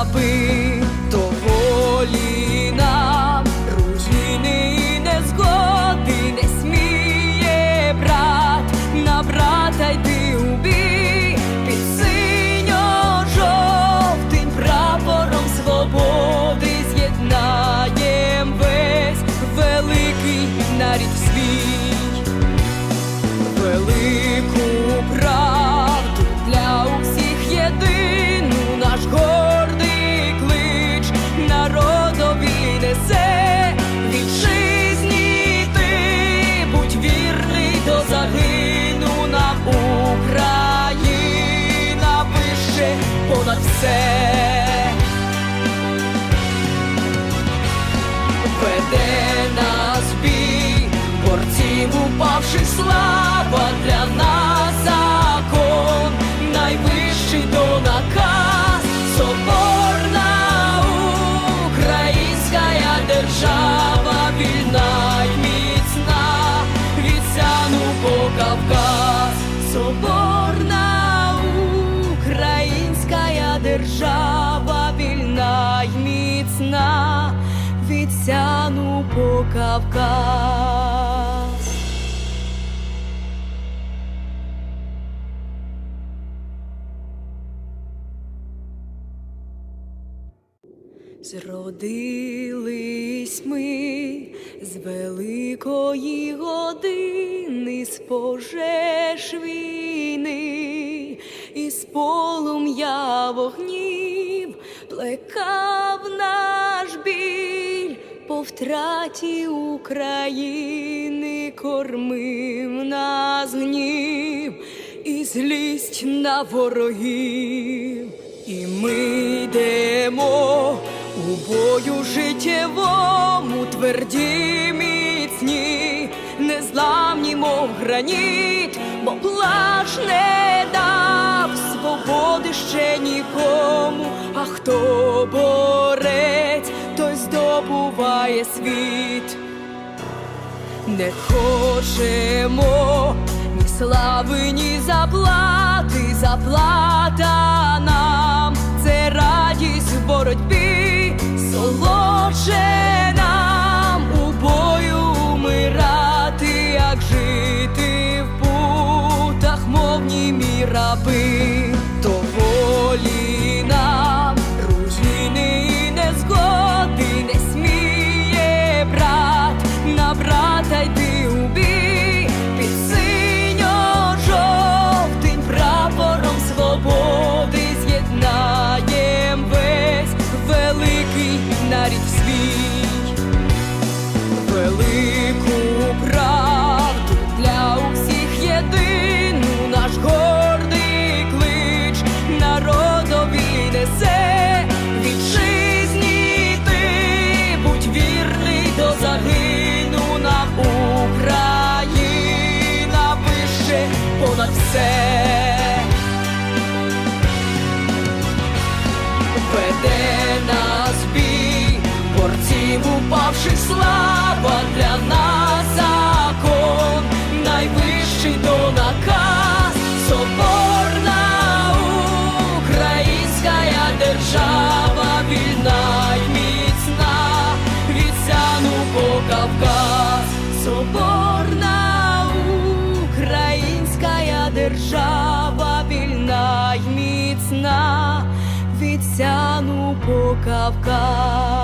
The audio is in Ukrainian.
німі раби, то волі нам руїни і незгоди не сміє брат. На брата йти у бій під синьо-жовтим прапором свободи з'єднаєм весь великий нарід свій. Велику все. веде нас бій, борців упавших слава сяну по Кавказ. Зродились ми з великої години, з пожеж війни, і з полум'я вогнів плекав втраті України, кормив нас гнів і злість на ворогів. І ми йдемо у бою життєвому, тверді міцні, незламні, мов граніт, бо плач Не хочемо ні слави, ні заплати, заплата нам це радість в боротьбі, солодше нам у бою умирати, як жити в путах, мов німі раби, найвищий слава для нас закон, найвищий до наказ, соборна українська держава, вільна й міцна, від сяну по Кавказ, соборна українська держава, вільна й міцна, від сяну по Кавказ.